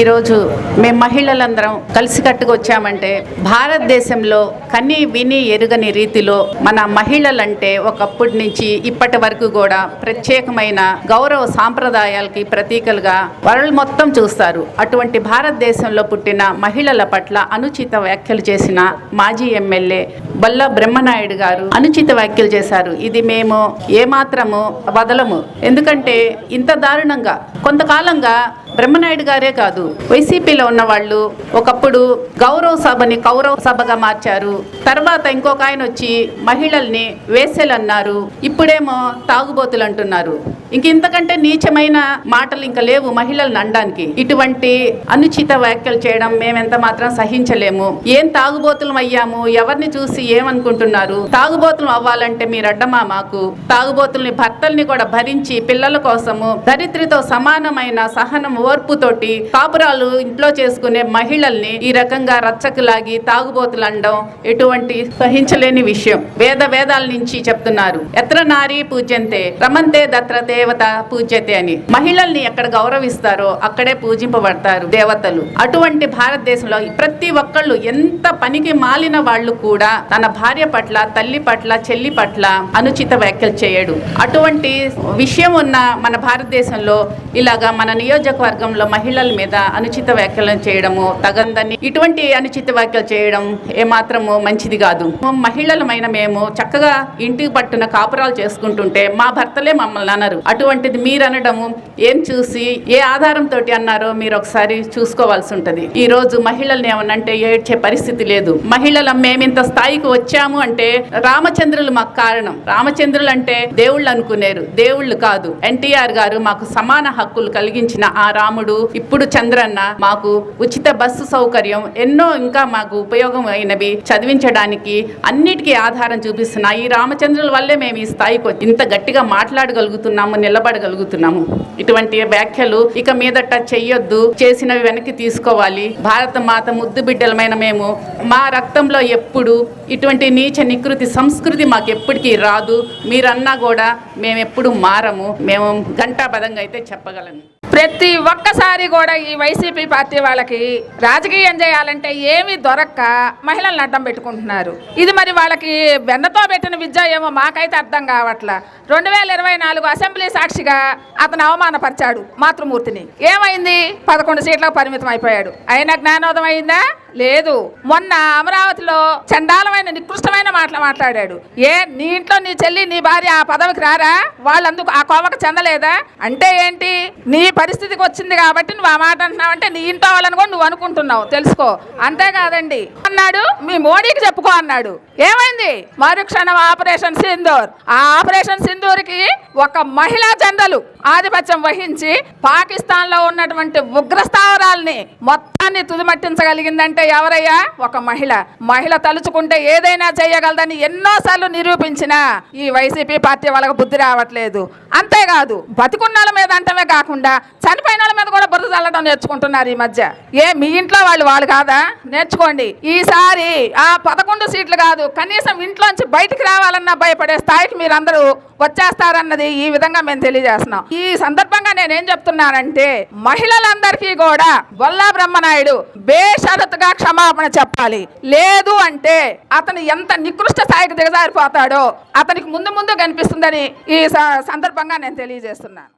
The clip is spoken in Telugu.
ఈరోజు మేము మహిళలందరం కలిసికట్టుగా వచ్చామంటే భారతదేశంలో కని విని ఎరుగని రీతిలో మన మహిళలంటే ఒకప్పటి నుంచి ఇప్పటి వరకు కూడా ప్రత్యేకమైన గౌరవ సాంప్రదాయాలకి ప్రతీకలుగా వరల్డ్ మొత్తం చూస్తారు. అటువంటి భారతదేశంలో పుట్టిన మహిళల పట్ల అనుచిత వ్యాఖ్యలు చేసిన మాజీ ఎమ్మెల్యే బల్ల బ్రహ్మనాయుడు గారు అనుచిత వ్యాఖ్యలు చేశారు. ఇది మేము ఏమాత్రము వదలము. ఎందుకంటే ఇంత దారుణంగా కొంతకాలంగా బ్రహ్మనాయుడు గారే కాదు. వైసీపీలో ఉన్న వాళ్ళు ఒకప్పుడు గౌరవ సభని కౌరవ సభగా మార్చారు. తర్వాత ఇంకొక ఆయన వచ్చి మహిళల్ని వేసేలన్నారు. అన్నారు ఇప్పుడేమో తాగుబోతులు అంటున్నారు. ఇంక ఇంతకంటే నీచమైన మాటలు ఇంకా లేవు మహిళలను అనడానికి. ఇటువంటి అనుచిత వ్యాఖ్యలు చేయడం మేమెంత మాత్రం సహించలేము. ఏం తాగుబోతులం అయ్యాము? ఎవరిని చూసి ఏమనుకుంటున్నారు? తాగుబోతులం అవ్వాలంటే మీరు అడ్డమా మాకు? తాగుబోతుల్ని భర్తల్ని కూడా భరించి పిల్లల కోసము దరిద్రితో సమానమైన సహనం ఓర్పుతోటి కాపురాలు ఇంట్లో చేసుకునే మహిళల్ని ఈ రకంగా రచ్చకులాగి తాగుబోతులు అనడం ఎటువంటి సహించలేని విషయం. వేద వేదాల నుంచి చెప్తున్నారు. ఎత్ర నారీ పూజ్యంతే రమంతే దత్ర దేవత పూజ్యతే అని. మహిళల్ని ఎక్కడ గౌరవిస్తారో అక్కడే పూజింపబడతారు దేవతలు. అటువంటి భారతదేశంలో ప్రతి ఒక్కళ్ళు ఎంత పనికి మాలిన వాళ్ళు కూడా తన భార్య పట్ల తల్లి పట్ల చెల్లి పట్ల అనుచిత వ్యాఖ్యలు చేయడు. అటువంటి విషయం ఉన్న మన భారతదేశంలో ఇలాగా మన నియోజకవర్గ వర్గంలో మహిళల మీద అనుచిత వ్యాఖ్యలు చేయడము తగందని ఇటువంటి అనుచిత వ్యాఖ్యలు చేయడం ఏమాత్రము మంచిది కాదు. మహిళలమైన మేము చక్కగా ఇంటికి పట్టున కాపురాలు చేసుకుంటుంటే మా భర్తలే మమ్మల్ని అన్నారు అటువంటిది మీరు అనడము ఏం చూసి ఏ ఆధారంతో అన్నారో మీరు ఒకసారి చూసుకోవాల్సి ఉంటది. ఈ రోజు మహిళల్ని ఏమనంటే ఏడ్చే పరిస్థితి లేదు. మహిళలు మేమింత స్థాయికి వచ్చాము అంటే రామచంద్రులు మాకు కారణం. రామచంద్రులు అంటే దేవుళ్ళు అనుకునేరు. దేవుళ్ళు కాదు. ఎన్టీఆర్ గారు మాకు సమాన హక్కులు కలిగించిన ఆ రాముడు ఇప్పుడు చంద్రన్న మాకు ఉచిత బస్సు సౌకర్యం ఎన్నో ఇంకా మాకు ఉపయోగం అయినవి చదివించడానికి అన్నిటికీ ఆధారం చూపిస్తున్న. ఈ రామచంద్రుల వల్లే మేము ఈ స్థాయికి ఇంత గట్టిగా మాట్లాడగలుగుతున్నాము నిలబడగలుగుతున్నాము. ఇటువంటి వ్యాఖ్యలు ఇక మీదట చెయ్యొద్దు చేసినవి వెనక్కి తీసుకోవాలి. భారత మాత ముద్దు బిడ్డలమైన మేము మా రక్తంలో ఎప్పుడు ఇటువంటి నీచ నికృతి సంస్కృతి మాకు ఎప్పటికీ రాదు. మీరన్నా కూడా మేము ఎప్పుడు మారము. మేము ఘంటాపదంగా అయితే చెప్పగలను. ప్రతి ఒక్కసారి కూడా ఈ వైసీపీ పార్టీ వాళ్ళకి రాజకీయం చేయాలంటే ఏమీ దొరక్క మహిళలను అడ్డం పెట్టుకుంటున్నారు. ఇది మరి వాళ్ళకి వెన్నతో పెట్టిన విద్య ఏమో మాకైతే అర్థం కావట్లా. రెండు వేల ఇరవై నాలుగు అసెంబ్లీ సాక్షిగా అతను అవమానపరిచాడు మాతృమూర్తిని. ఏమైంది? పదకొండు సీట్లకు పరిమితం అయిపోయాడు అయినా జ్ఞానోదం అయిందా? లేదు. మొన్న అమరావతిలో చండాలమైన నికృష్టమైన మాటలు మాట్లాడాడు. ఏ నీ ఇంట్లో నీ చెల్లి నీ భార్య ఆ పదవికి రారా? వాళ్ళందుకు ఆ కోవకు చెందలేదా? అంటే ఏంటి? నీ పరిస్థితికి వచ్చింది కాబట్టి నువ్వు ఆ మాట అంటున్నావు అంటే నీ ఇంట్లో వాళ్ళని కూడా నువ్వు అనుకుంటున్నావు. తెలుసుకో. అంతేకాదండి. అన్నాడు మీ మోడీకి చెప్పుకో అన్నాడు. ఏమైంది? మరుక్షణం ఆపరేషన్ సింధూర్. ఆ ఆపరేషన్ సింధూర్కి ఒక మహిళా జనరల్ ఆధిపత్యం వహించి పాకిస్తాన్లో ఉన్నటువంటి ఉగ్రస్థావరాల్ని మొత్తాన్ని తుదిమట్టించగలిగిందంటే ఎవరయ్యా? ఒక మహిళ. మహిళ తలుచుకుంటే ఏదైనా చేయగలదని ఎన్నోసార్లు నిరూపించిన ఈ వైసీపీ పార్టీ వాళ్ళకి బుద్ధి రావట్లేదు. అంతేకాదు బతికున్నాళ్ళ మీద అంటమే కాకుండా చనిపోయిన వాళ్ళ మీద కూడా బురద చల్లడం నేర్చుకుంటున్నారు ఈ మధ్య. ఏ మీ ఇంట్లో వాళ్ళు వాళ్ళు కాదా? నేర్చుకోండి. ఈసారి ఆ పదకొండు సీట్లు కాదు కనీసం ఇంట్లోంచి బయటికి రావాలన్నా భయపడే స్థాయికి మీరందరూ వచ్చేస్తారన్నది ఈ విధంగా మేము తెలియజేస్తున్నాం. ఈ సందర్భంగా నేనేం చెప్తున్నానంటే మహిళలందరికీ కూడా బొల్లా బ్రహ్మనాయుడు బేషరతుగా క్షమాపణ చెప్పాలి. లేదు అంటే అతను ఎంత నికృష్ట స్థాయికి దిగజారిపోతాడో అతనికి ముందు ముందు కనిపిస్తుందని ఈ స- సందర్భంగా నేను తెలియజేస్తున్నాను.